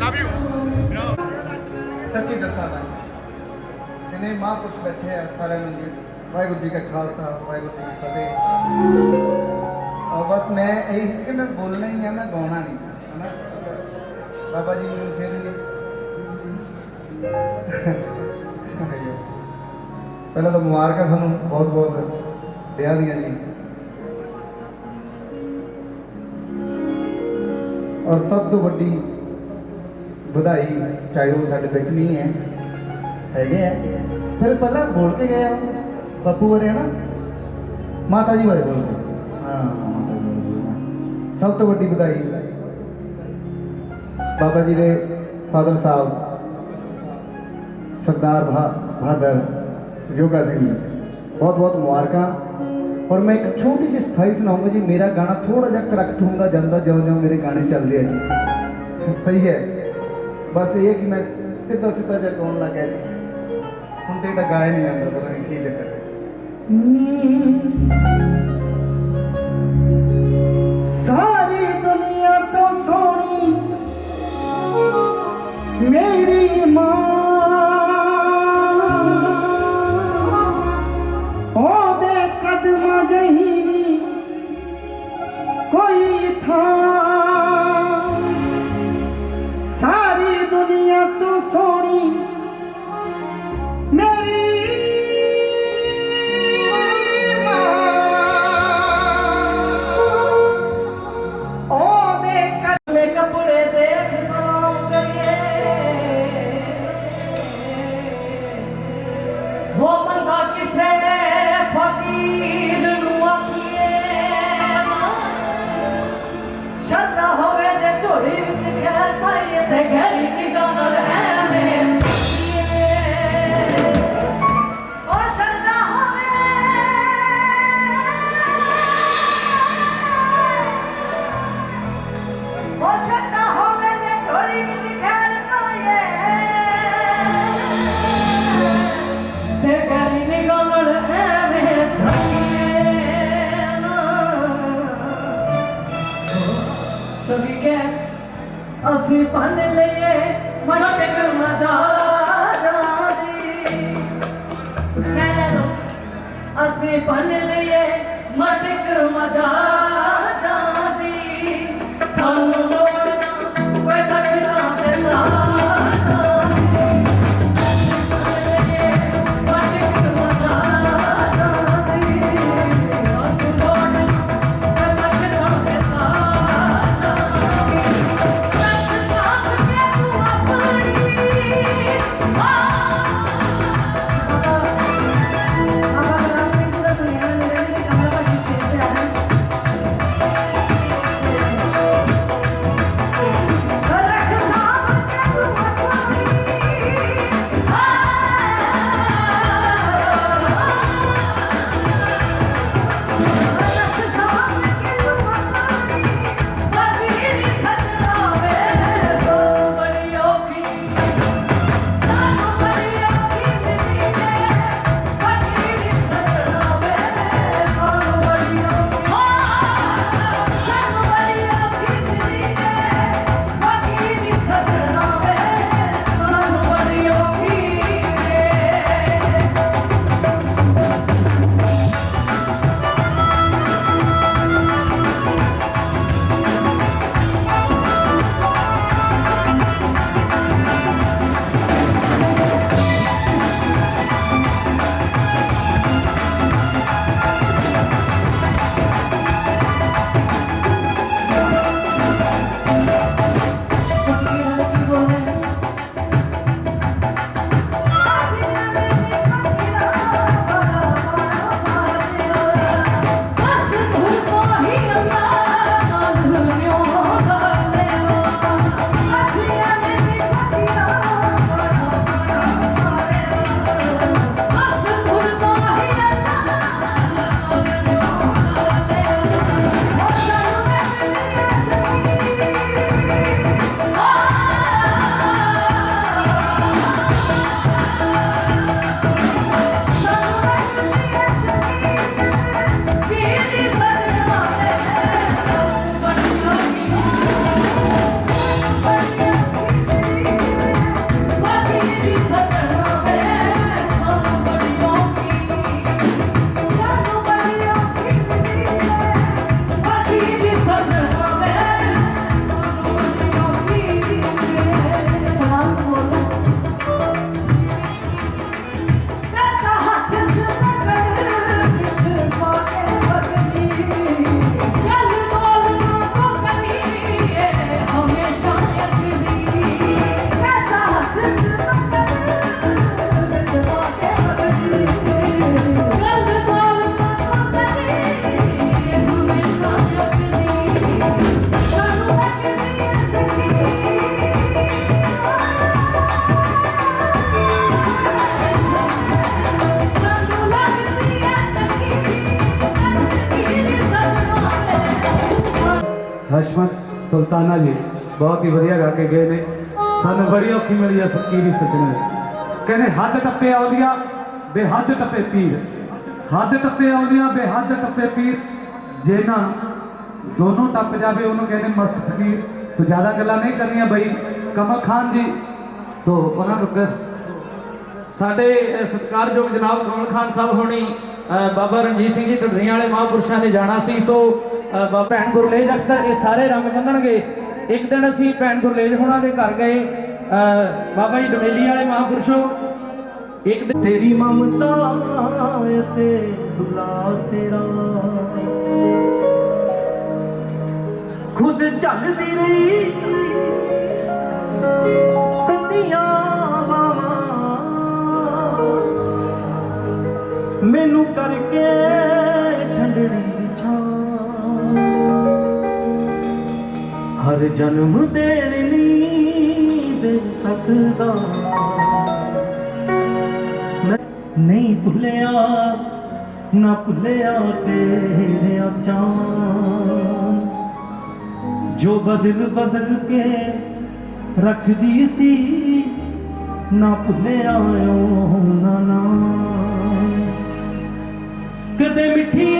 Love you ਸੱਚੀ ਦੱਸਾਂ ਮੈਂ। ਕਿਨੇ ਮਹਾਂਪੁਰਸ਼ ਬੈਠੇ ਆ ਸਾਰਿਆਂ ਨੂੰ ਵਾਹਿਗੁਰੂ ਜੀ ਕਾ ਖਾਲਸਾ, ਵਾਹਿਗੁਰੂ ਜੀ ਕੀ ਫਤਿਹ। ਔਰ ਬਸ ਮੈਂ ਇਹ ਸੀ ਕਿ ਮੈਂ ਬੋਲਣਾ ਹੀ ਆ, ਮੈਂ ਗਾਉਣਾ ਨਹੀਂ, ਹਨਾ? ਬਾਬਾ ਜੀ ਮੈਨੂੰ ਫਿਰ ਵੀ। ਪਹਿਲਾਂ ਤਾਂ ਮੁਬਾਰਕਾਂ ਤੁਹਾਨੂੰ ਬਹੁਤ ਬਹੁਤ ਵਿਆਹ ਦੀਆਂ ਜੀ। ਔਰ ਸਭ ਤੋਂ ਵੱਡੀ ਵਧਾਈ, ਚਾਹੇ ਉਹ ਸਾਡੇ ਵਿੱਚ ਨਹੀਂ ਹੈ, ਹੈਗੇ ਆ। ਫਿਰ ਪਹਿਲਾਂ ਬੋਲ ਕੇ ਗਏ ਆ ਬੱਪੂ ਬਾਰੇ ਨਾ ਮਾਤਾ ਜੀ ਬਾਰੇ ਬੋਲ। ਕੇ ਹਾਂ, ਮਾਤਾ ਜੀ ਬਾਰੇ ਸਭ ਤੋਂ ਵੱਡੀ ਵਧਾਈ ਬਾਬਾ ਜੀ ਦੇ ਫਾਦਰ ਸਾਹਿਬ, ਸਰਦਾਰ ਬਹਾ- ਬਹਾਦਰ ਯੋਗਾ ਸਿੰਘ ਜੀ। ਬਹੁਤ ਬਹੁਤ ਮੁਬਾਰਕਾਂ। ਔਰ ਮੈਂ ਇੱਕ ਛੋਟੀ ਜਿਹੀ ਸਥਾਈ ਸੁਣਾਉਂਗਾ ਜੀ, ਮੇਰਾ ਗਾਣਾ ਥੋੜਾ ਜਿਹਾ ਕਰੈਕਟ ਹੁੰਦਾ ਜਾਂਦਾ ਜਦੋਂ ਜਦੋਂ ਮੇਰੇ ਗਾਣੇ ਚੱਲਦੇ ਆ ਜੀ। ਸਹੀ ਹੈ। ਬਸ ਇਹ ਕਿ ਮੈਂ ਸਿੱਧਾ ਸਿੱਧਾ ਜਿਹਾ ਗਾਉਣ ਲੱਗਾ ਜੀ ਹੁਣ ਤੇ ਤਾਂ ਗਾਇਆ ਨਹੀਂ ਜਾਂਦਾ ਪਤਾ ਨਹੀਂ ਕੀ ਚੱਕਰ ਹੈ ਸਾਰੀ ਦੁਨੀਆ ਤੋਂ ਸੋਹਣੀ ਮੇਰੀ ਮਾਂ ਉਹਦੇ ਕਦਮਾਂ ਜਹੀ ਨੀ ਕੋਈ ਥਾਂ ਫਕੀਰ ਨੂੰ ਆਖੀਏ ਸ਼ਰਦਾ ਹੋਵੇ ਜੇ ਝੋਲੀ ਵਿੱਚ ਖੈਰ ਪਾਈਏ ਤੇ ਸੁਲਤਾਨਾ ਜੀ, ਬਹੁਤ ਹੀ ਵਧੀਆ ਗਾ ਕੇ ਗਏ ਨੇ। ਸਾਨੂੰ ਬੜੀ ਔਖੀ ਮਿਲੀ ਹੈ ਫਕੀਰੀ ਸੱਜਣਾ ਕਹਿੰਦੇ, ਹੱਦ ਟੱਪੇ ਆਉਂਦੀਆਂ, ਬੇਹੱਦ ਟੱਪੇ ਪੀਰ। ਹੱਦ ਟੱਪੇ ਆਉਂਦੀਆਂ, ਬੇਹੱਦ ਟੱਪੇ ਪੀਰ। ਜੇ ਨਾ ਦੋਨੋਂ ਟੱਪ ਜਾਵੇ, ਉਹਨੂੰ ਕਹਿੰਦੇ ਮਸਤ ਫਕੀਰ। ਸੋ ਜ਼ਿਆਦਾ ਗੱਲਾਂ ਨਹੀਂ ਕਰਨੀਆਂ ਬਈ। ਕਮਲ ਖਾਨ ਜੀ, ਸੋ ਉਹਨਾਂ ਨੂੰ ਰਿਕਵੈਸਟ ਸਾਡੇ ਸਤਿਕਾਰਯੋਗ ਜਨਾਬ ਕਮਲ ਖਾਨ ਸਾਹਿਬ ਹੋਣੀ ਬਾਬਾ ਰਣਜੀਤ ਸਿੰਘ ਜੀ, ਢੱਡਰੀਆਂ ਵਾਲੇ ਮਹਾਂਪੁਰਸ਼ਾਂ ਨੇ ਜਾਣਾ ਸੀ। ਸੋ ਭੈਣ ਗੁਰਲੇਜ ਅਖਤਰ ਇਹ ਸਾਰੇ ਰੰਗ ਬੰਨਣਗੇ। ਇੱਕ ਦਿਨ ਅਸੀਂ ਭੈਣ ਗੁਰਲੇਜ ਹੋਣਾ ਦੇ ਘਰ ਗਏ। ਬਾਬਾ ਜੀ ਡਮੇਲੀ ਵਾਲੇ ਮਹਾਂਪੁਰਸ਼ੋ, ਇੱਕ ਤੇਰੀ ਮਮਤਾ ਤੇ ਦੁਲਾ ਤੇਰਾ। ਖੁਦ ਝੱਲਦੀ ਰਹੀ। ਤਤੀਆਂ ਬਾਵਾਂ। ਮੈਨੂੰ ਕਰਕੇ ਹਰ ਜਨਮ ਦੇਣ ਲਈ ਦੇ ਸਕਦਾ ਮੈਂ ਨਹੀਂ ਭੁੱਲਿਆ, ਨਾ ਭੁੱਲਿਆ ਤੇਰੇ ਚਾਂ ਜੋ ਬਦਲ ਬਦਲ ਕੇ ਰੱਖਦੀ ਸੀ, ਨਾ ਭੁੱਲਿਆ ਓ ਨਾ ਨਾ। ਕਦੇ ਮਿੱਠੀ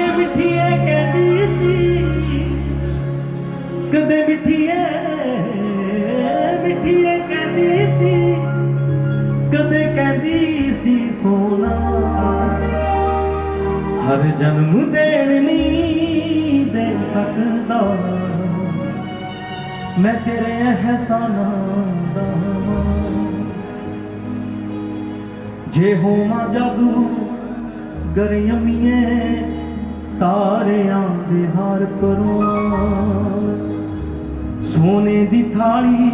ਹਰ ਜਨਮ ਦੇਣ ਨਹੀਂ ਦੇ ਸਕਦਾ। ਮੈਂ ਤੇਰੇ ਅਹਿਸਾਨਾਂ ਦਾ ਜੇ ਹੋਵਾਂ ਜਾਦੂ ਗਰਿਆਮੀਏ ਤਾਰਿਆਂ ਦੇ ਹਾਰ ਕਰੋ ਸੋਨੇ ਦੀ ਥਾਲੀ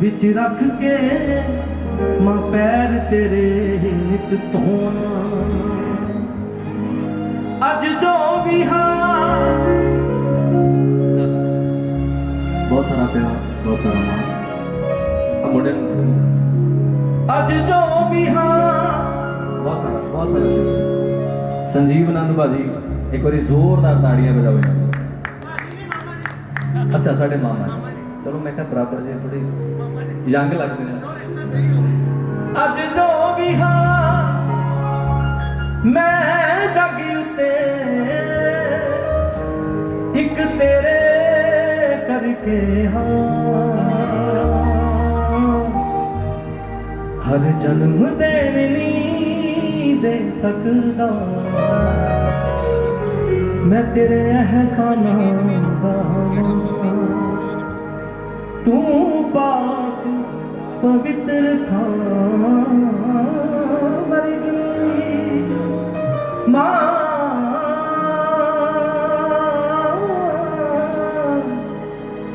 ਵਿੱਚ ਰੱਖ ਕੇ ਮਾਂ ਪੈਰ ਤੇਰੇ ਨਿਤ ਧੋਣਾ ਅੱਜ ਜੋ ਵੀ ਹਾਂ। ਬਹੁਤ ਸਾਰਾ ਪਿਆਰ ਬਹੁਤ ਸਾਰਾ ਮਾਣ। ਆ ਮੁੰਡੇ ਨੂੰ ਅੱਜ ਜੋ ਵੀ ਹਾਂ। ਬਹੁਤ ਸਾਰਾ ਬਹੁਤ ਸਾਰਾ ਸ਼ੁਕਰ। ਸੰਜੀਵ ਆਨੰਦ ਭਾਜੀ ਇੱਕ ਵਾਰੀ ਜ਼ੋਰਦਾਰ ਤਾੜੀਆਂ ਵਜਾਓ ਅੱਛਾ ਸਾਡੇ ਮਾਮਾ ਜੀ। ਚਲੋ ਮੈਂ ਕਿਹਾ ਬਰਾਬਰ ਜੇ ਥੋੜੀ ਯੰਗ ਲੱਗਦੇ ਨੇ। ਅੱਜ ਜੋ ਵੀ ਹਾਂ। ਮੈਂ ਜੱਗ ਕਰਕੇ ਹਰ ਜਨਮ ਦੇਣ ਨਹੀਂ ਦੇ ਸਕਦਾ ਮੈਂ ਤੇਰੇ ਅਹਿਸਾਨਾਂ ਦਾ ਤੂੰ ਪਾਕ ਪਵਿੱਤਰ ਥਾਂ ਵਰਗੀ ਮਾਂ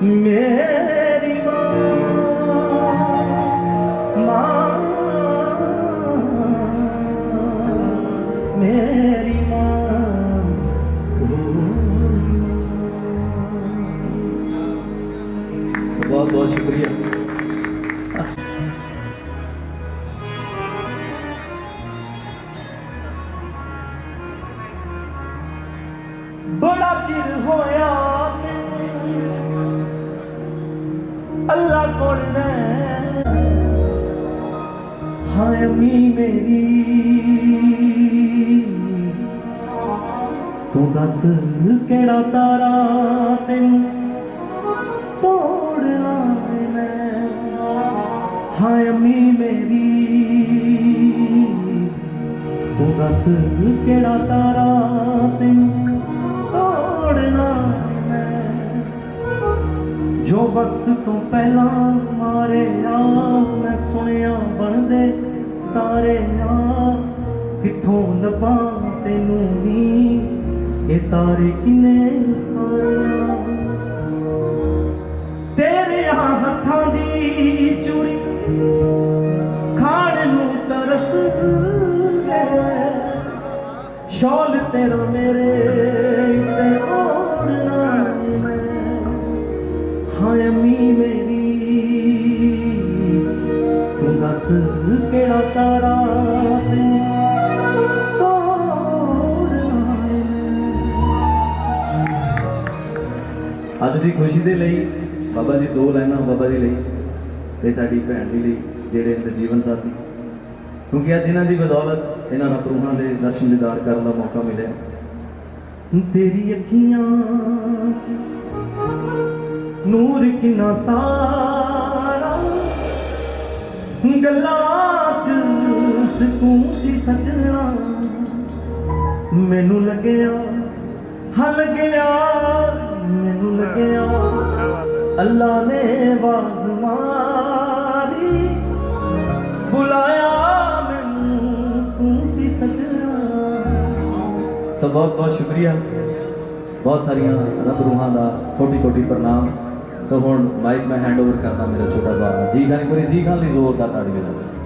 ਮੇਰੀ ਮਾਂ ਮਾਂ ਮੇਰੀ ਮਾਂ ਬਹੁਤ ਬਹੁਤ ਸ਼ੁਕਰੀਆ ਬੜਾ ਚਿਰ ਹੋਇਆ ਕੋਲ ਰਹਿ ਹਾਏ ਮੀ ਮੇਰੀ। ਤੂੰ ਦੱਸ ਕਿਹੜਾ ਤਾਰਾ ਤੈਨੂੰ ਤੋੜਨਾ ਮੈਂ। ਹਾਏ ਮੀ ਮੇਰੀ। ਤੂੰ ਦੱਸ ਕਿਹੜਾ ਤਾਰਾ ਵਕਤ ਤੋਂ ਪਹਿਲਾਂ ਮਾਰਿਆ ਮੈਂ ਸੁਣਿਆ ਬਣਦੇ ਤਾਰੇ ਆ। ਕਿੱਥੋਂ ਲੱਭਾਂ ਤੈਨੂੰ ਵੀ? ਇਹ ਤਾਰੇ ਕਿੰਨੇ ਸਾਰਿਆ ਤੇਰੇ ਹੱਥਾਂ ਦੀ ਚੂਰੀ, ਖਾਣ ਨੂੰ ਤਰਸ ਗਏ ਸ਼ੌਲ ਤੇਰਾ ਮੇਰੇ ਹਾਏ ਮੇਰੀ। ਤੂੰ ਦੱਸ ਕਿਹੜਾ ਤਾਰਾ ਅੱਜ ਦੀ ਖੁਸ਼ੀ ਦੇ ਲਈ ਬਾਬਾ ਜੀ ਦੋ ਲਾਈਨਾਂ ਬਾਬਾ ਜੀ ਲਈ ਤੇ ਸਾਡੀ ਭੈਣ ਦੀ ਲਈ ਜਿਹੜੇ ਇਹਦੇ ਜੀਵਨ ਸਾਥੀ। ਕਿਉਂਕਿ ਅੱਜ ਇਹਨਾਂ ਦੀ ਬਦੌਲਤ ਇਹਨਾਂ ਨੂੰ ਪ੍ਰੂਹਾਂ ਦੇ ਦਰਸ਼ਨ ਦੀਦਾਰ ਕਰਨ ਦਾ ਮੌਕਾ ਮਿਲਿਆ। ਤੇਰੀ ਅੱਖੀਆਂ ਨੂਰ ਕਿੰਨਾ ਸਾਰਾ। ਗੱਲਾਂ 'ਚ ਸਕੂਨ ਸੀ ਸਜਣਾ। ਮੈਨੂੰ ਲੱਗਿਆ, ਹਾਂ ਲੱਗਿਆ, ਮੈਨੂੰ ਲੱਗਿਆ। ਅੱਲਾ ਨੇ ਆਵਾਜ਼ ਮਾਰੀ। ਬੁਲਾਇਆ ਮੈਨੂੰ, ਤੂੰ ਸੀ ਸਜਣਾ। ਸੋ ਬਹੁਤ ਬਹੁਤ ਸ਼ੁਕਰੀਆ। ਬਹੁਤ ਸਾਰੀਆਂ ਰੱਬ ਰੂਹਾਂ ਦਾ ਕੋਟੀ ਕੋਟੀ ਪ੍ਰਣਾਮ। ਸੋ ਹੁਣ ਮਾਈਕ ਮੈਂ ਹੈਂਡ ਓਵਰ ਕਰਦਾ ਮੇਰਾ ਛੋਟਾ ਭਰਾ। ਜੀ ਖਾਨ ਕੋਈ ਜੀ ਖਾਨ ਲਈ ਜ਼ੋਰਦਾਰ ਤਾੜੀ ਵਜਾਓ